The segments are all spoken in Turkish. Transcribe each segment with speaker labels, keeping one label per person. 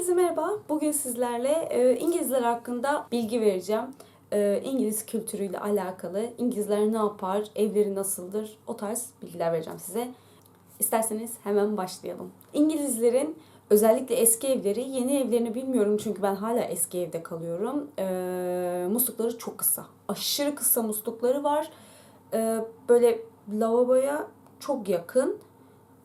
Speaker 1: Herkese merhaba. Bugün sizlerle e, İngilizler hakkında bilgi vereceğim. E, İngiliz kültürüyle alakalı, İngilizler ne yapar, evleri nasıldır, o tarz bilgiler vereceğim size. İsterseniz hemen başlayalım. İngilizlerin özellikle eski evleri, yeni evlerini bilmiyorum çünkü ben hala eski evde kalıyorum. E, muslukları çok kısa. Aşırı kısa muslukları var. E, böyle lavaboya çok yakın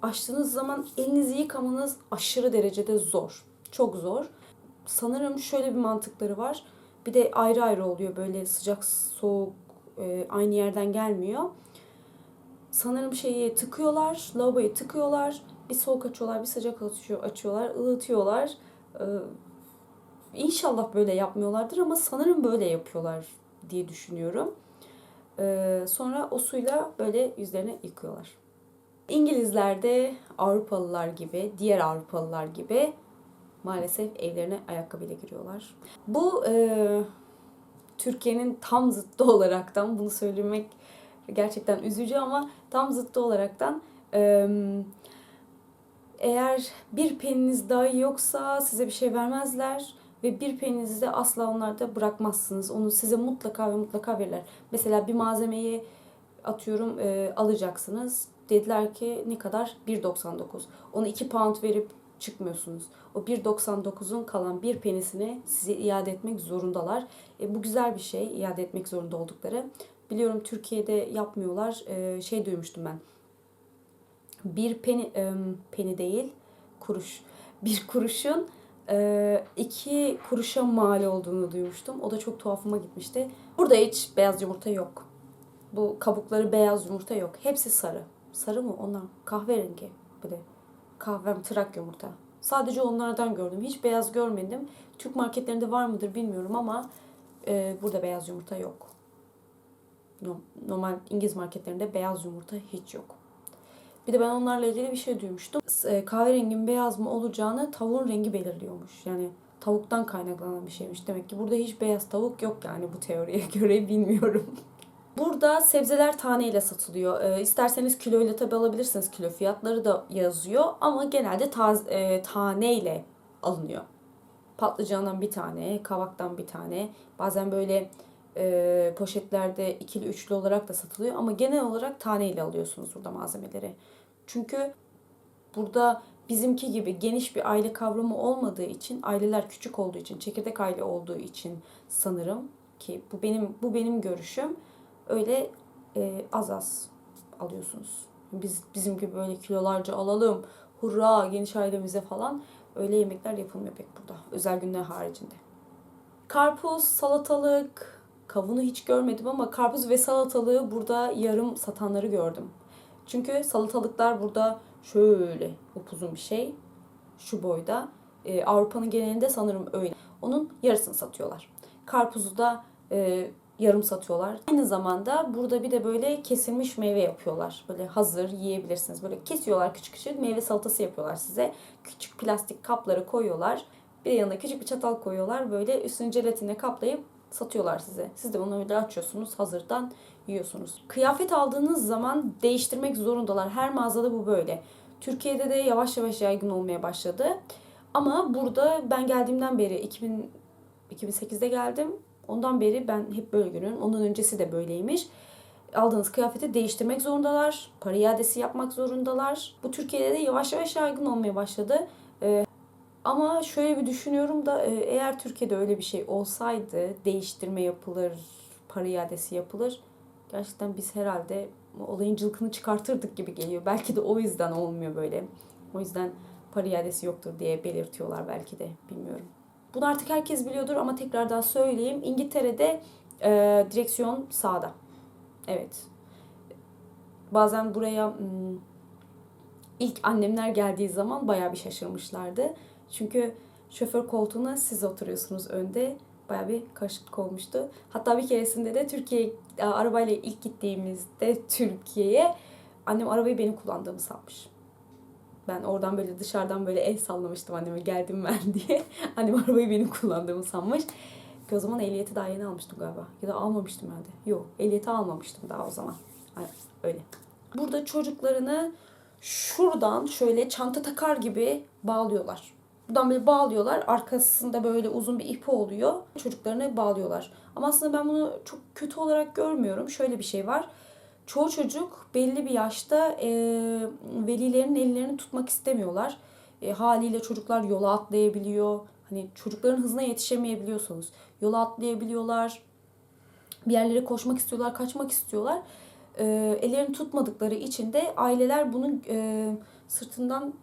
Speaker 1: açtığınız zaman elinizi yıkamanız aşırı derecede zor. Çok zor. Sanırım şöyle bir mantıkları var. Bir de ayrı ayrı oluyor böyle sıcak soğuk e, aynı yerden gelmiyor. Sanırım şeyi tıkıyorlar, lavaboyu tıkıyorlar. Bir soğuk açıyorlar, bir sıcak açıyor, açıyorlar, ılıtıyorlar. Ee, inşallah böyle yapmıyorlardır ama sanırım böyle yapıyorlar diye düşünüyorum. Ee, sonra o suyla böyle yüzlerini yıkıyorlar. İngilizler de Avrupalılar gibi, diğer Avrupalılar gibi maalesef evlerine ayakkabıyla giriyorlar. Bu e, Türkiye'nin tam zıttı olaraktan bunu söylemek gerçekten üzücü ama tam zıttı olaraktan e, eğer bir peniniz dahi yoksa size bir şey vermezler ve bir peninizi de asla onlar da bırakmazsınız. Onu size mutlaka ve mutlaka verirler. Mesela bir malzemeyi atıyorum e, alacaksınız. Dediler ki ne kadar? 1.99. Onu 2 pound verip çıkmıyorsunuz. O 1.99'un kalan bir penisini size iade etmek zorundalar. E, bu güzel bir şey iade etmek zorunda oldukları. Biliyorum Türkiye'de yapmıyorlar. E, şey duymuştum ben. Bir peni, e, peni değil kuruş. Bir kuruşun e, iki kuruşa mal olduğunu duymuştum. O da çok tuhafıma gitmişti. Burada hiç beyaz yumurta yok. Bu kabukları beyaz yumurta yok. Hepsi sarı. Sarı mı? Onlar kahverengi. Böyle kahvem tırak yumurta. Sadece onlardan gördüm. Hiç beyaz görmedim. Türk marketlerinde var mıdır bilmiyorum ama e, burada beyaz yumurta yok. Normal İngiliz marketlerinde beyaz yumurta hiç yok. Bir de ben onlarla ilgili bir şey duymuştum. E, kahverengin beyaz mı olacağını tavuğun rengi belirliyormuş. Yani tavuktan kaynaklanan bir şeymiş. Demek ki burada hiç beyaz tavuk yok yani bu teoriye göre bilmiyorum. Burada sebzeler taneyle satılıyor. E, isterseniz kiloyla tabi alabilirsiniz. Kilo fiyatları da yazıyor ama genelde taz, e, taneyle alınıyor. Patlıcandan bir tane, kavaktan bir tane. Bazen böyle e, poşetlerde ikili üçlü olarak da satılıyor ama genel olarak taneyle alıyorsunuz burada malzemeleri. Çünkü burada bizimki gibi geniş bir aile kavramı olmadığı için, aileler küçük olduğu için, çekirdek aile olduğu için sanırım ki bu benim bu benim görüşüm öyle e, az az alıyorsunuz. Biz bizim gibi böyle kilolarca alalım, hurra geniş ailemize falan öyle yemekler yapılmıyor pek burada. Özel günler haricinde. Karpuz, salatalık, kavunu hiç görmedim ama karpuz ve salatalığı burada yarım satanları gördüm. Çünkü salatalıklar burada şöyle upuzun bir şey. Şu boyda. Ee, Avrupa'nın genelinde sanırım öyle. Onun yarısını satıyorlar. Karpuzu da e, yarım satıyorlar. Aynı zamanda burada bir de böyle kesilmiş meyve yapıyorlar. Böyle hazır yiyebilirsiniz. Böyle kesiyorlar küçük küçük meyve salatası yapıyorlar size. Küçük plastik kaplara koyuyorlar. Bir de yanına küçük bir çatal koyuyorlar. Böyle üstünü jelatinle kaplayıp satıyorlar size. Siz de onu öyle açıyorsunuz. Hazırdan yiyorsunuz. Kıyafet aldığınız zaman değiştirmek zorundalar. Her mağazada bu böyle. Türkiye'de de yavaş yavaş yaygın olmaya başladı. Ama burada ben geldiğimden beri 2000 2008'de geldim. Ondan beri ben hep böyle görüyorum. Ondan öncesi de böyleymiş. Aldığınız kıyafeti değiştirmek zorundalar. Para iadesi yapmak zorundalar. Bu Türkiye'de de yavaş yavaş yaygın olmaya başladı. Ee, ama şöyle bir düşünüyorum da e, eğer Türkiye'de öyle bir şey olsaydı değiştirme yapılır, para iadesi yapılır. Gerçekten biz herhalde olayın cılkını çıkartırdık gibi geliyor. Belki de o yüzden olmuyor böyle. O yüzden para iadesi yoktur diye belirtiyorlar belki de bilmiyorum. Bunu artık herkes biliyordur ama tekrardan söyleyeyim. İngiltere'de e, direksiyon sağda. Evet. Bazen buraya hmm, ilk annemler geldiği zaman bayağı bir şaşırmışlardı. Çünkü şoför koltuğuna siz oturuyorsunuz önde. Bayağı bir karışıklık olmuştu. Hatta bir keresinde de Türkiye arabayla ilk gittiğimizde Türkiye'ye annem arabayı benim kullandığımı sanmış. Ben oradan böyle dışarıdan böyle el sallamıştım anneme geldim ben diye. Annem arabayı benim kullandığımı sanmış. Ki o zaman ehliyeti daha yeni almıştım galiba. Ya da almamıştım ben de. Yok ehliyeti almamıştım daha o zaman. Öyle. Burada çocuklarını şuradan şöyle çanta takar gibi bağlıyorlar. Buradan böyle bağlıyorlar. Arkasında böyle uzun bir ipi oluyor. Çocuklarını bağlıyorlar. Ama aslında ben bunu çok kötü olarak görmüyorum. Şöyle bir şey var. Çoğu çocuk belli bir yaşta e, velilerin ellerini tutmak istemiyorlar. E, haliyle çocuklar yola atlayabiliyor. Hani çocukların hızına yetişemeyebiliyorsunuz. Yola atlayabiliyorlar. Bir yerlere koşmak istiyorlar, kaçmak istiyorlar. E, ellerini tutmadıkları için de aileler bunun e, sırtından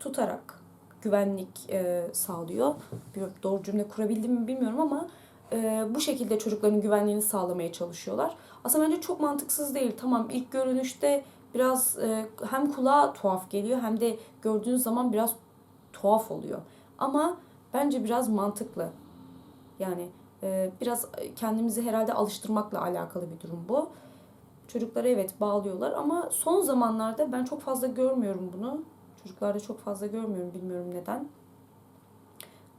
Speaker 1: tutarak güvenlik e, sağlıyor. Bir doğru cümle kurabildim mi bilmiyorum ama e, bu şekilde çocukların güvenliğini sağlamaya çalışıyorlar. Aslında bence çok mantıksız değil. Tamam ilk görünüşte biraz e, hem kulağa tuhaf geliyor hem de gördüğünüz zaman biraz tuhaf oluyor. Ama bence biraz mantıklı. Yani e, biraz kendimizi herhalde alıştırmakla alakalı bir durum bu. Çocukları evet bağlıyorlar ama son zamanlarda ben çok fazla görmüyorum bunu. Çocuklarda çok fazla görmüyorum bilmiyorum neden.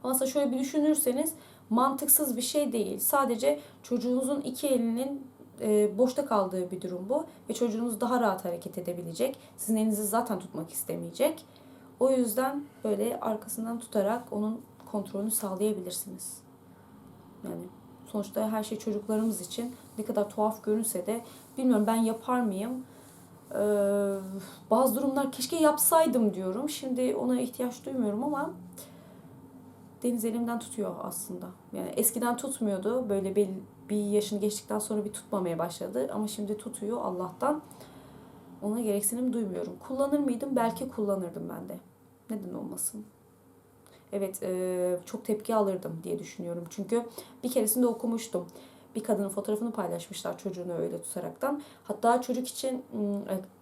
Speaker 1: Aslında şöyle bir düşünürseniz mantıksız bir şey değil. Sadece çocuğunuzun iki elinin e, boşta kaldığı bir durum bu. Ve çocuğunuz daha rahat hareket edebilecek. Sizin elinizi zaten tutmak istemeyecek. O yüzden böyle arkasından tutarak onun kontrolünü sağlayabilirsiniz. Yani sonuçta her şey çocuklarımız için ne kadar tuhaf görünse de bilmiyorum ben yapar mıyım? Ee, bazı durumlar keşke yapsaydım diyorum. Şimdi ona ihtiyaç duymuyorum ama Deniz elimden tutuyor aslında. Yani eskiden tutmuyordu. Böyle bir, bir yaşını geçtikten sonra bir tutmamaya başladı. Ama şimdi tutuyor Allah'tan. Ona gereksinim duymuyorum. Kullanır mıydım? Belki kullanırdım ben de. Neden olmasın? Evet çok tepki alırdım diye düşünüyorum. Çünkü bir keresinde okumuştum bir kadının fotoğrafını paylaşmışlar çocuğunu öyle tutaraktan. Hatta çocuk için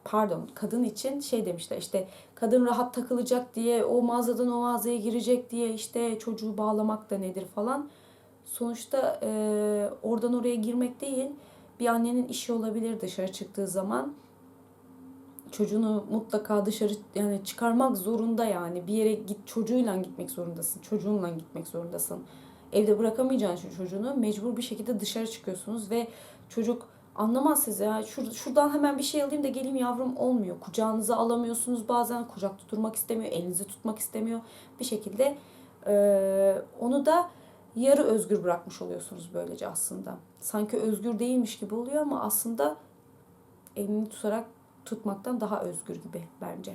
Speaker 1: pardon kadın için şey demişler işte kadın rahat takılacak diye o mağazadan o mağazaya girecek diye işte çocuğu bağlamak da nedir falan. Sonuçta e, oradan oraya girmek değil bir annenin işi olabilir dışarı çıktığı zaman çocuğunu mutlaka dışarı yani çıkarmak zorunda yani bir yere git çocuğuyla gitmek zorundasın çocuğunla gitmek zorundasın evde bırakamayacağın için çocuğunu mecbur bir şekilde dışarı çıkıyorsunuz ve çocuk anlamaz size ya şur, şuradan hemen bir şey alayım da geleyim yavrum olmuyor. Kucağınıza alamıyorsunuz bazen kucak durmak istemiyor, elinizi tutmak istemiyor. Bir şekilde e, onu da yarı özgür bırakmış oluyorsunuz böylece aslında. Sanki özgür değilmiş gibi oluyor ama aslında elini tutarak tutmaktan daha özgür gibi bence.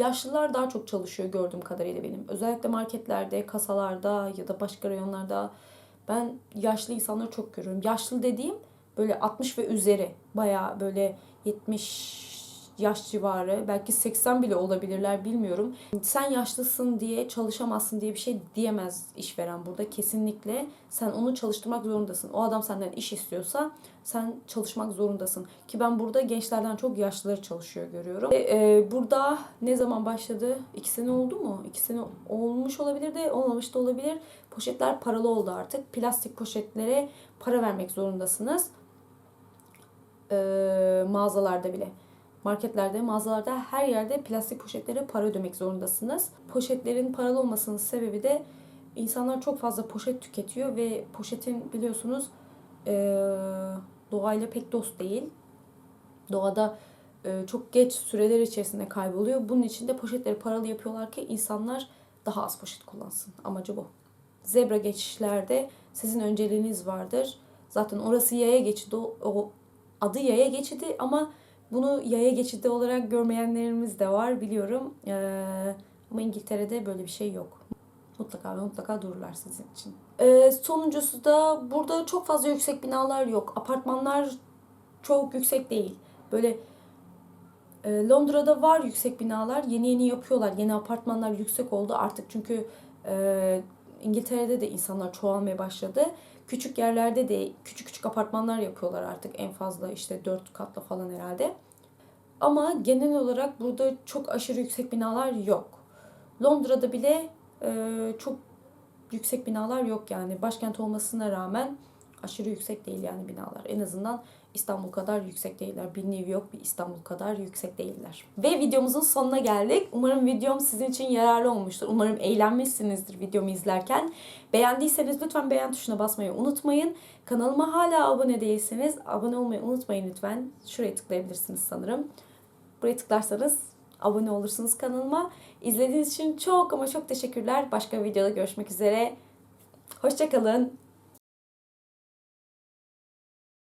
Speaker 1: Yaşlılar daha çok çalışıyor gördüğüm kadarıyla benim. Özellikle marketlerde, kasalarda ya da başka rayonlarda ben yaşlı insanları çok görüyorum. Yaşlı dediğim böyle 60 ve üzeri. Baya böyle 70 yaş civarı belki 80 bile olabilirler bilmiyorum. Sen yaşlısın diye çalışamazsın diye bir şey diyemez işveren burada kesinlikle. Sen onu çalıştırmak zorundasın. O adam senden iş istiyorsa sen çalışmak zorundasın. Ki ben burada gençlerden çok yaşlıları çalışıyor görüyorum. E, e, burada ne zaman başladı? İki sene oldu mu? İki sene olmuş olabilir de olmamış da olabilir. Poşetler paralı oldu artık. Plastik poşetlere para vermek zorundasınız. E, mağazalarda bile marketlerde, mağazalarda her yerde plastik poşetlere para ödemek zorundasınız. Poşetlerin paralı olmasının sebebi de insanlar çok fazla poşet tüketiyor ve poşetin biliyorsunuz e, doğayla pek dost değil. Doğada e, çok geç süreler içerisinde kayboluyor. Bunun için de poşetleri paralı yapıyorlar ki insanlar daha az poşet kullansın. Amacı bu. Zebra geçişlerde sizin önceliğiniz vardır. Zaten orası yaya geçidi. O, o adı yaya geçidi ama bunu yaya geçidi olarak görmeyenlerimiz de var biliyorum. Ee, ama İngiltere'de böyle bir şey yok. Mutlaka ve mutlaka dururlar sizin için. Ee, sonuncusu da burada çok fazla yüksek binalar yok. Apartmanlar çok yüksek değil. Böyle e, Londra'da var yüksek binalar. Yeni yeni yapıyorlar. Yeni apartmanlar yüksek oldu artık çünkü e, İngiltere'de de insanlar çoğalmaya başladı. Küçük yerlerde de küçük küçük apartmanlar yapıyorlar artık en fazla işte dört katlı falan herhalde. Ama genel olarak burada çok aşırı yüksek binalar yok. Londra'da bile e, çok yüksek binalar yok yani. Başkent olmasına rağmen aşırı yüksek değil yani binalar. En azından İstanbul kadar yüksek değiller. Bir New York, bir İstanbul kadar yüksek değiller. Ve videomuzun sonuna geldik. Umarım videom sizin için yararlı olmuştur. Umarım eğlenmişsinizdir videomu izlerken. Beğendiyseniz lütfen beğen tuşuna basmayı unutmayın. Kanalıma hala abone değilseniz abone olmayı unutmayın lütfen. Şuraya tıklayabilirsiniz sanırım. Buraya tıklarsanız abone olursunuz kanalıma. İzlediğiniz için çok ama çok teşekkürler. Başka bir videoda görüşmek üzere. Hoşçakalın.